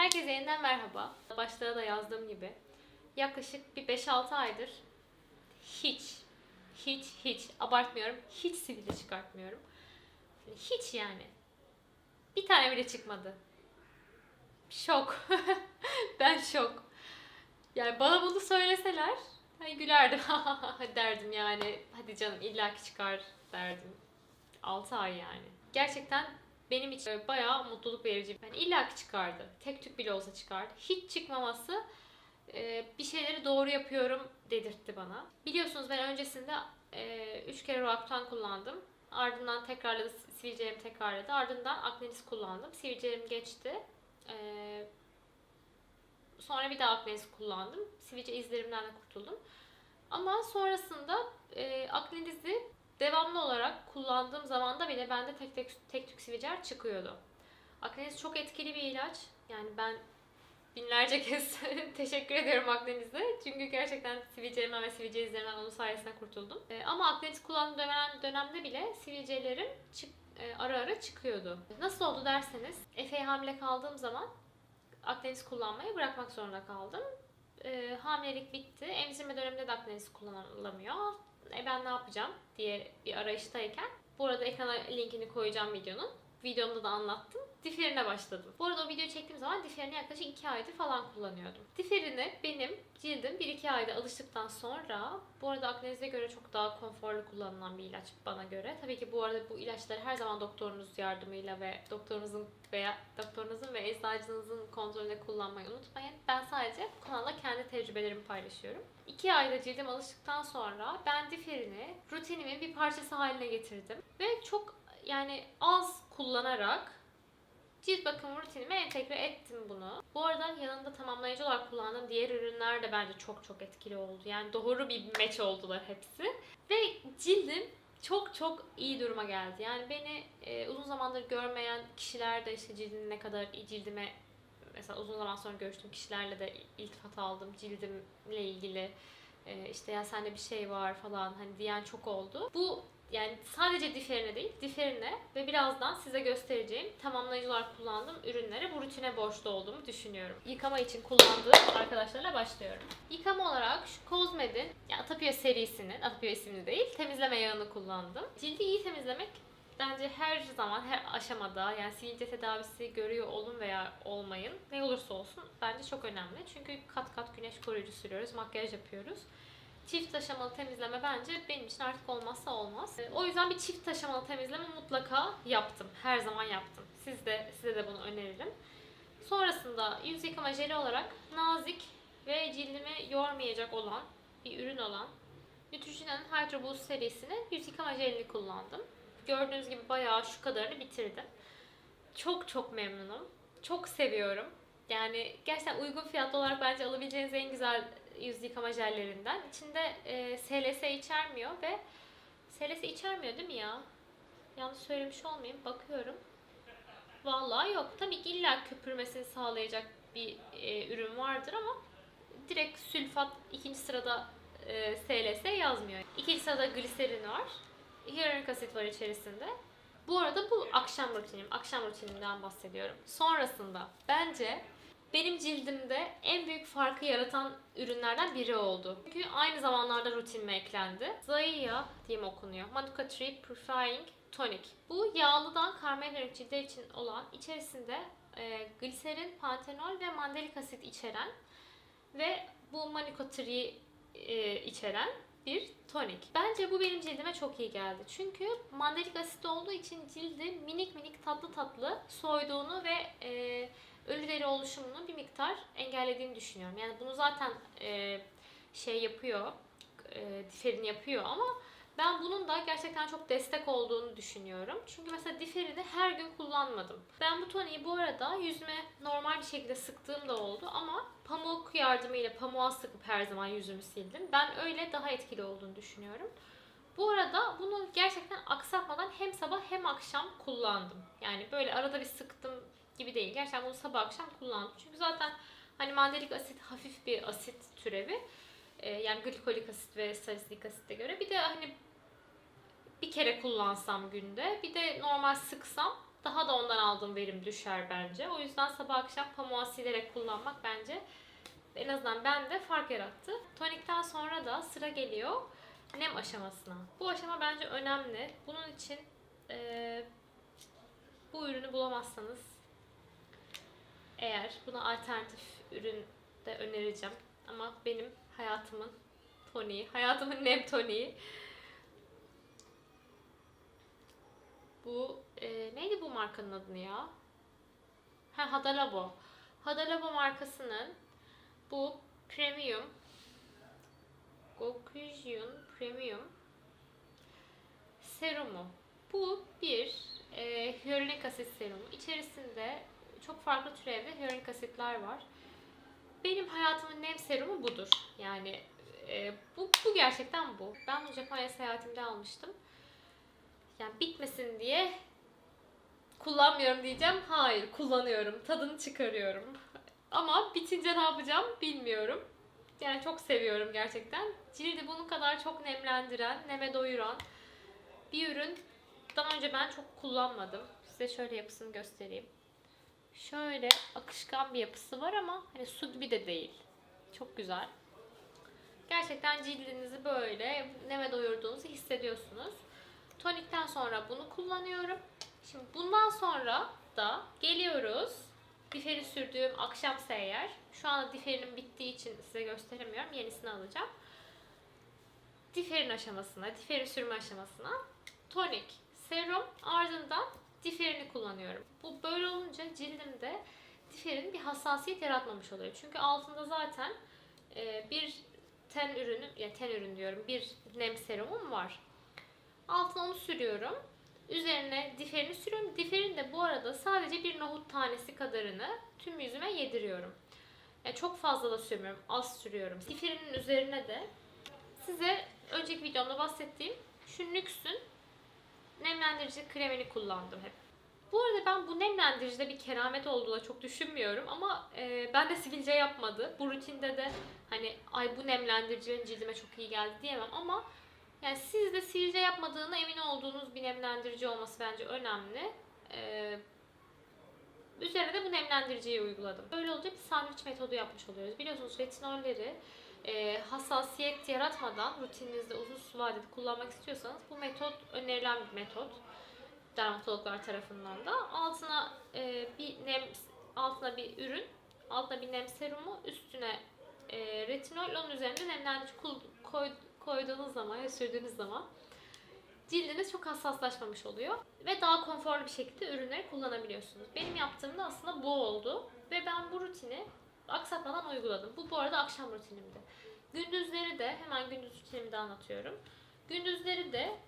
Herkese yeniden merhaba. Başlığa da yazdığım gibi yaklaşık bir 5-6 aydır hiç, hiç, hiç abartmıyorum, hiç sivilce çıkartmıyorum. Hiç yani. Bir tane bile çıkmadı. Şok. ben şok. Yani bana bunu söyleseler hani gülerdim derdim yani. Hadi canım illaki çıkar derdim. 6 ay yani. Gerçekten benim için bayağı mutluluk verici. Yani illaki çıkardı. Tek tük bile olsa çıkardı. Hiç çıkmaması e, bir şeyleri doğru yapıyorum dedirtti bana. Biliyorsunuz ben öncesinde 3 kere Roacutan kullandım. Ardından tekrarladı, sivilcelerim tekrarladı. Ardından Akdeniz kullandım. Sivilcelerim geçti. E, sonra bir daha Akdeniz kullandım. Sivilce izlerimden de kurtuldum. Ama sonrasında e, Akdeniz'i devamlı olarak kullandığım zamanda bile bende tek tek tek tük sivilceler çıkıyordu. Akdeniz çok etkili bir ilaç. Yani ben binlerce kez teşekkür ediyorum Akdeniz'e. Çünkü gerçekten sivilcelerimden ve sivilce izlerimden onun sayesinde kurtuldum. E, ama Akdeniz kullandığım dönem, dönemde bile sivilcelerim çık, e, ara ara çıkıyordu. Nasıl oldu derseniz, Efe'ye hamile kaldığım zaman Akdeniz kullanmayı bırakmak zorunda kaldım. E, hamilelik bitti. Emzirme döneminde de Akdeniz kullanılamıyor. E ben ne yapacağım diye bir arayıştayken bu arada ekrana linkini koyacağım videonun. Videomda da anlattım. Diferine başladım. Bu arada o videoyu çektiğim zaman diferini yaklaşık 2 aydır falan kullanıyordum. Diferini benim cildim 1-2 ayda alıştıktan sonra bu arada Akdeniz'e göre çok daha konforlu kullanılan bir ilaç bana göre. Tabii ki bu arada bu ilaçları her zaman doktorunuz yardımıyla ve doktorunuzun veya doktorunuzun ve eczacınızın kontrolünde kullanmayı unutmayın. Ben sadece bu kanalda kendi tecrübelerimi paylaşıyorum. 2 ayda cildim alıştıktan sonra ben diferini rutinimin bir parçası haline getirdim. Ve çok yani az kullanarak cilt bakım rutinime entegre ettim bunu. Bu arada yanında tamamlayıcı olarak kullandığım diğer ürünler de bence çok çok etkili oldu. Yani doğru bir match oldular hepsi. Ve cildim çok çok iyi duruma geldi. Yani beni e, uzun zamandır görmeyen kişiler de işte cildin ne kadar cildime mesela uzun zaman sonra görüştüğüm kişilerle de iltifat aldım cildimle ilgili. E, işte ya sende bir şey var falan hani diyen çok oldu. Bu yani sadece diferine değil, diferine ve birazdan size göstereceğim tamamlayıcı olarak kullandığım ürünlere bu rutine borçlu olduğumu düşünüyorum. Yıkama için kullandığım arkadaşlarla başlıyorum. Yıkama olarak şu Cosmed'in ya Atapia serisinin, Atapia isimli değil, temizleme yağını kullandım. Cildi iyi temizlemek bence her zaman, her aşamada yani sivilce tedavisi görüyor olun veya olmayın ne olursa olsun bence çok önemli. Çünkü kat kat güneş koruyucu sürüyoruz, makyaj yapıyoruz çift aşamalı temizleme bence benim için artık olmazsa olmaz. O yüzden bir çift aşamalı temizleme mutlaka yaptım. Her zaman yaptım. Siz de size de bunu öneririm. Sonrasında yüz yıkama jeli olarak nazik ve cildimi yormayacak olan bir ürün olan Neutrogena'nın Hydro Boost serisinin yüz yıkama jelini kullandım. Gördüğünüz gibi bayağı şu kadarını bitirdim. Çok çok memnunum. Çok seviyorum. Yani gerçekten uygun fiyatlı olarak bence alabileceğiniz en güzel yüz yıkama jellerinden. İçinde e, SLS içermiyor ve SLS içermiyor değil mi ya? Yanlış söylemiş olmayayım. Bakıyorum. Vallahi yok. Tabii ki illa köpürmesini sağlayacak bir e, ürün vardır ama direkt sülfat ikinci sırada e, SLS yazmıyor. İkinci sırada gliserin var. Hyaluronik asit var içerisinde. Bu arada bu akşam rutinim. Akşam rutinimden bahsediyorum. Sonrasında bence benim cildimde en büyük farkı yaratan ürünlerden biri oldu. Çünkü aynı zamanlarda rutinime eklendi. Zaya diye mi okunuyor? Manuka Tree Purifying Tonic. Bu yağlıdan karmelonik cilde için olan içerisinde e, gliserin, pantenol ve mandalik asit içeren ve bu Manuka Tree e, içeren bir tonik. Bence bu benim cildime çok iyi geldi. Çünkü mandalik asit olduğu için cildi minik minik tatlı tatlı soyduğunu ve e, ölü deri oluşumunu bir miktar engellediğini düşünüyorum. Yani bunu zaten e, şey yapıyor, e, diferin yapıyor ama ben bunun da gerçekten çok destek olduğunu düşünüyorum. Çünkü mesela diferini her gün kullanmadım. Ben bu toniği bu arada yüzüme normal bir şekilde sıktığım da oldu ama pamuk yardımıyla pamuğa sıkıp her zaman yüzümü sildim. Ben öyle daha etkili olduğunu düşünüyorum. Bu arada bunu gerçekten aksatmadan hem sabah hem akşam kullandım. Yani böyle arada bir sıktım gibi değil. Gerçekten bunu sabah akşam kullandım. Çünkü zaten hani mandalik asit hafif bir asit türevi. Ee, yani glikolik asit ve salisilik asite göre. Bir de hani bir kere kullansam günde bir de normal sıksam daha da ondan aldığım verim düşer bence. O yüzden sabah akşam pamuğa silerek kullanmak bence en azından bende fark yarattı. Tonikten sonra da sıra geliyor nem aşamasına. Bu aşama bence önemli. Bunun için eee, bu ürünü bulamazsanız eğer buna alternatif ürün de önereceğim. Ama benim hayatımın toniği, hayatımın nem toniği. Bu e, neydi bu markanın adını ya? Ha Hadalabo. Hadalabo markasının bu premium Gokujion Premium serumu. Bu bir e, hyaluronik asit serumu. İçerisinde çok farklı türevde hyaluronik asitler var. Benim hayatımın nem serumu budur. Yani e, bu, bu gerçekten bu. Ben bunu Japonya seyahatimde almıştım. Yani bitmesin diye kullanmıyorum diyeceğim. Hayır, kullanıyorum. Tadını çıkarıyorum. Ama bitince ne yapacağım bilmiyorum. Yani çok seviyorum gerçekten. Cildi bunun kadar çok nemlendiren, neme doyuran bir ürün. Daha önce ben çok kullanmadım. Size şöyle yapısını göstereyim. Şöyle akışkan bir yapısı var ama hani su gibi de değil. Çok güzel. Gerçekten cildinizi böyle neme doyurduğunuzu hissediyorsunuz. Tonikten sonra bunu kullanıyorum. Şimdi bundan sonra da geliyoruz. Diferi sürdüğüm akşamsa eğer. Şu anda diferim bittiği için size gösteremiyorum. Yenisini alacağım. Diferin aşamasına, diferi sürme aşamasına tonik, serum ardından diferini kullanıyorum. Bu böyle olunca cildimde diferin bir hassasiyet yaratmamış oluyor. Çünkü altında zaten e, bir ten ürünü, ya ten ürün diyorum, bir nem serumum var. Altına onu sürüyorum. Üzerine diferini sürüyorum. Diferin de bu arada sadece bir nohut tanesi kadarını tüm yüzüme yediriyorum. Yani çok fazla da sürmüyorum. Az sürüyorum. Diferinin üzerine de size önceki videomda bahsettiğim şu Nüks'ün nemlendirici kremini kullandım hep. Bu arada ben bu nemlendiricide bir keramet olduğunu çok düşünmüyorum ama e, ben de sivilce yapmadı. Bu rutinde de hani ay bu nemlendiricinin cildime çok iyi geldi diyemem ama yani siz de sivilce yapmadığına emin olduğunuz bir nemlendirici olması bence önemli. Ee, üzerine de bu nemlendiriciyi uyguladım. Böyle olunca bir sandviç metodu yapmış oluyoruz. Biliyorsunuz retinolleri e, hassasiyet yaratmadan rutininizde uzun vadede kullanmak istiyorsanız bu metot önerilen bir metot dermatologlar tarafından da. Altına e, bir nem altına bir ürün, altına bir nem serumu, üstüne e, retinol, onun üzerinde nemlendirici koy, koyduğunuz zaman ya sürdüğünüz zaman cildiniz çok hassaslaşmamış oluyor ve daha konforlu bir şekilde ürünleri kullanabiliyorsunuz. Benim yaptığım da aslında bu oldu ve ben bu rutini aksatmadan uyguladım. Bu bu arada akşam rutinimdi. Gündüzleri de hemen gündüz rutinimi de anlatıyorum. Gündüzleri de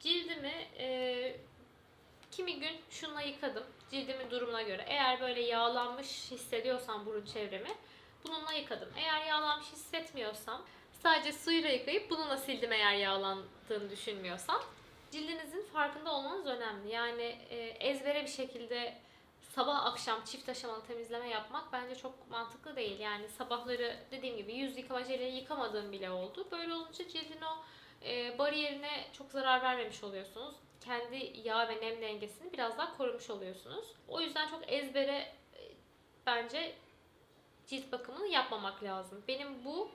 cildimi e, kimi gün şunla yıkadım cildimin durumuna göre. Eğer böyle yağlanmış hissediyorsam burun çevremi bununla yıkadım. Eğer yağlanmış hissetmiyorsam sadece suyla yıkayıp bununla sildim eğer yağlandığını düşünmüyorsam. Cildinizin farkında olmanız önemli. Yani e, ezbere bir şekilde sabah akşam çift aşamalı temizleme yapmak bence çok mantıklı değil. Yani sabahları dediğim gibi yüz yıkama jeliyle yıkamadığım bile oldu. Böyle olunca cildin o e, bariyerine çok zarar vermemiş oluyorsunuz. Kendi yağ ve nem dengesini biraz daha korumuş oluyorsunuz. O yüzden çok ezbere e, bence cilt bakımını yapmamak lazım. Benim bu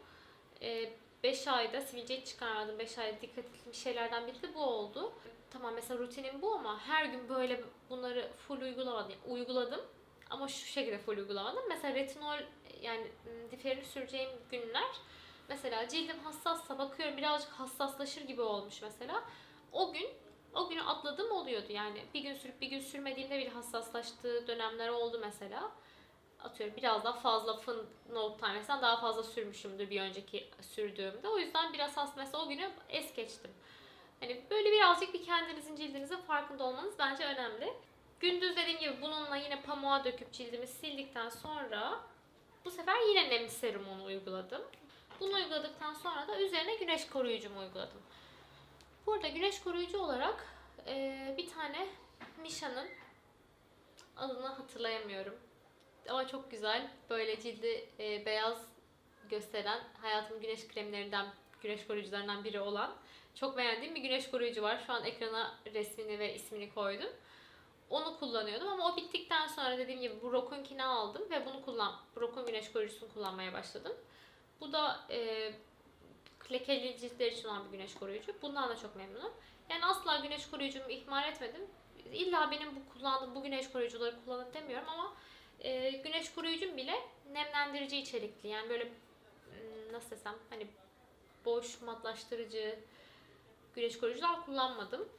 5 ayda sivilceyi çıkarmadım. 5 ayda dikkat ettiğim şeylerden biri de bu oldu. Tamam mesela rutinim bu ama her gün böyle bunları full uygulamadım. Uyguladım ama şu şekilde full uygulamadım. Mesela retinol yani diferini süreceğim günler mesela cildim hassassa bakıyorum birazcık hassaslaşır gibi olmuş mesela. O gün o günü atladım oluyordu yani. Bir gün sürüp bir gün sürmediğimde bile hassaslaştığı dönemler oldu mesela atıyorum biraz daha fazla fın note tanesinden daha fazla sürmüşümdür bir önceki sürdüğümde. O yüzden biraz aslında mesela o günü es geçtim. Hani böyle birazcık bir kendinizin cildinizin farkında olmanız bence önemli. Gündüz dediğim gibi bununla yine pamuğa döküp cildimi sildikten sonra bu sefer yine nemli serumunu uyguladım. Bunu uyguladıktan sonra da üzerine güneş koruyucumu uyguladım. Burada güneş koruyucu olarak eee, bir tane Misha'nın adını hatırlayamıyorum ama çok güzel. Böyle cildi e, beyaz gösteren hayatımın güneş kremlerinden, güneş koruyucularından biri olan çok beğendiğim bir güneş koruyucu var. Şu an ekrana resmini ve ismini koydum. Onu kullanıyordum ama o bittikten sonra dediğim gibi bu Rokunkini aldım ve bunu kullan, Rokun güneş koruyucusunu kullanmaya başladım. Bu da e, lekeli ciltler için olan bir güneş koruyucu. Bundan da çok memnunum. Yani asla güneş koruyucumu ihmal etmedim. İlla benim bu kullandığım bu güneş koruyucuları kullanın demiyorum ama e, güneş koruyucum bile nemlendirici içerikli. Yani böyle nasıl desem hani boş matlaştırıcı güneş koruyucular kullanmadım.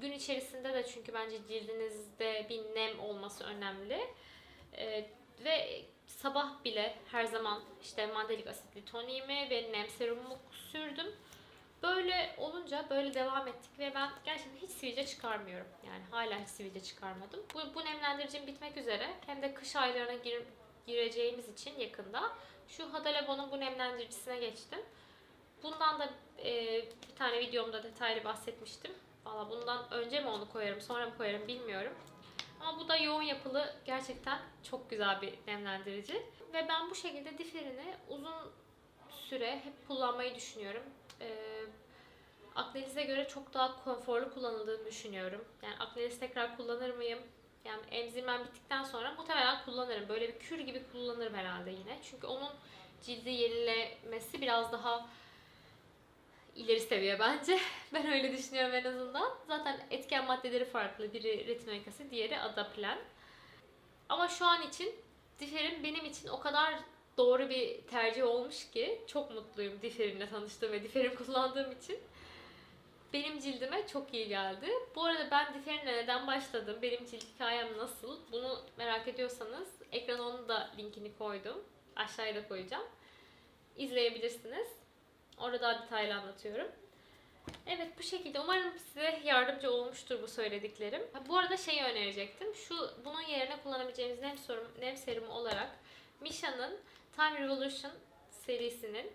Gün içerisinde de çünkü bence cildinizde bir nem olması önemli. E, ve sabah bile her zaman işte mandalik asitli toniğimi ve nem serumumu sürdüm. Böyle olunca böyle devam ettik ve ben gerçekten hiç sivilce çıkarmıyorum. Yani hala hiç sivilce çıkarmadım. Bu, bu nemlendiricim bitmek üzere. Hem de kış aylarına gir- gireceğimiz için yakında şu Hada Lebo'nun bu nemlendiricisine geçtim. Bundan da e, tane videomda detaylı bahsetmiştim. Valla bundan önce mi onu koyarım sonra mı koyarım bilmiyorum. Ama bu da yoğun yapılı gerçekten çok güzel bir nemlendirici. Ve ben bu şekilde diferini uzun süre hep kullanmayı düşünüyorum. Ee, Akdeniz'e göre çok daha konforlu kullanıldığını düşünüyorum. Yani Akdeniz tekrar kullanır mıyım? Yani emzirmem bittikten sonra muhtemelen kullanırım. Böyle bir kür gibi kullanırım herhalde yine. Çünkü onun cildi yenilemesi biraz daha ileri seviye bence. Ben öyle düşünüyorum en azından. Zaten etken maddeleri farklı. Biri retinoik diğeri adaplen. Ama şu an için Differ'in benim için o kadar doğru bir tercih olmuş ki çok mutluyum Differ'inle tanıştığım ve Differ'in kullandığım için. Benim cildime çok iyi geldi. Bu arada ben Differ'inle neden başladım, benim cilt hikayem nasıl bunu merak ediyorsanız ekrana onun da linkini koydum. Aşağıya da koyacağım. İzleyebilirsiniz. Orada detaylı anlatıyorum. Evet bu şekilde. Umarım size yardımcı olmuştur bu söylediklerim. Bu arada şeyi önerecektim. Şu bunun yerine kullanabileceğimiz nem serum, nem serumu olarak Misha'nın Time Revolution serisinin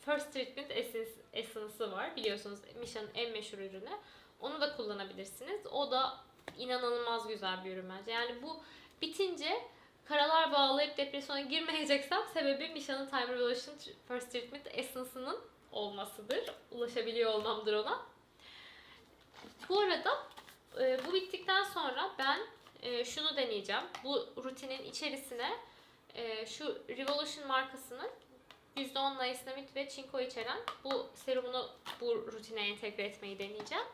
First Treatment Essence, Essence'ı var. Biliyorsunuz Misha'nın en meşhur ürünü. Onu da kullanabilirsiniz. O da inanılmaz güzel bir ürün bence. Yani bu bitince karalar bağlayıp depresyona girmeyeceksem sebebi Misha'nın Time Revolution First Treatment Essence'ının olmasıdır. Ulaşabiliyor olmamdır ona. Bu arada e, bu bittikten sonra ben e, şunu deneyeceğim. Bu rutinin içerisine e, şu Revolution markasının %10 niacinamide ve çinko içeren bu serumunu bu rutine entegre etmeyi deneyeceğim.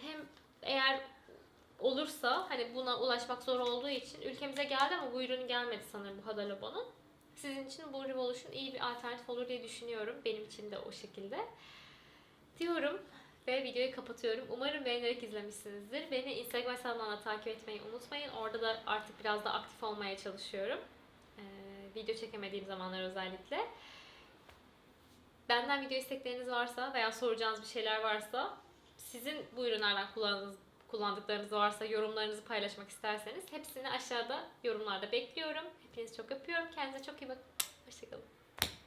Hem eğer olursa hani buna ulaşmak zor olduğu için ülkemize geldi ama bu ürün gelmedi sanırım bu Hada Loba'nın. Sizin için bu Revolution iyi bir alternatif olur diye düşünüyorum. Benim için de o şekilde. Diyorum ve videoyu kapatıyorum. Umarım beğenerek izlemişsinizdir. Beni Instagram hesabımdan da takip etmeyi unutmayın. Orada da artık biraz da aktif olmaya çalışıyorum. Ee, video çekemediğim zamanlar özellikle. Benden video istekleriniz varsa veya soracağınız bir şeyler varsa sizin bu ürünlerden kullandığınız kullandıklarınız varsa yorumlarınızı paylaşmak isterseniz hepsini aşağıda yorumlarda bekliyorum. Hepinizi çok öpüyorum. Kendinize çok iyi bakın. Hoşçakalın.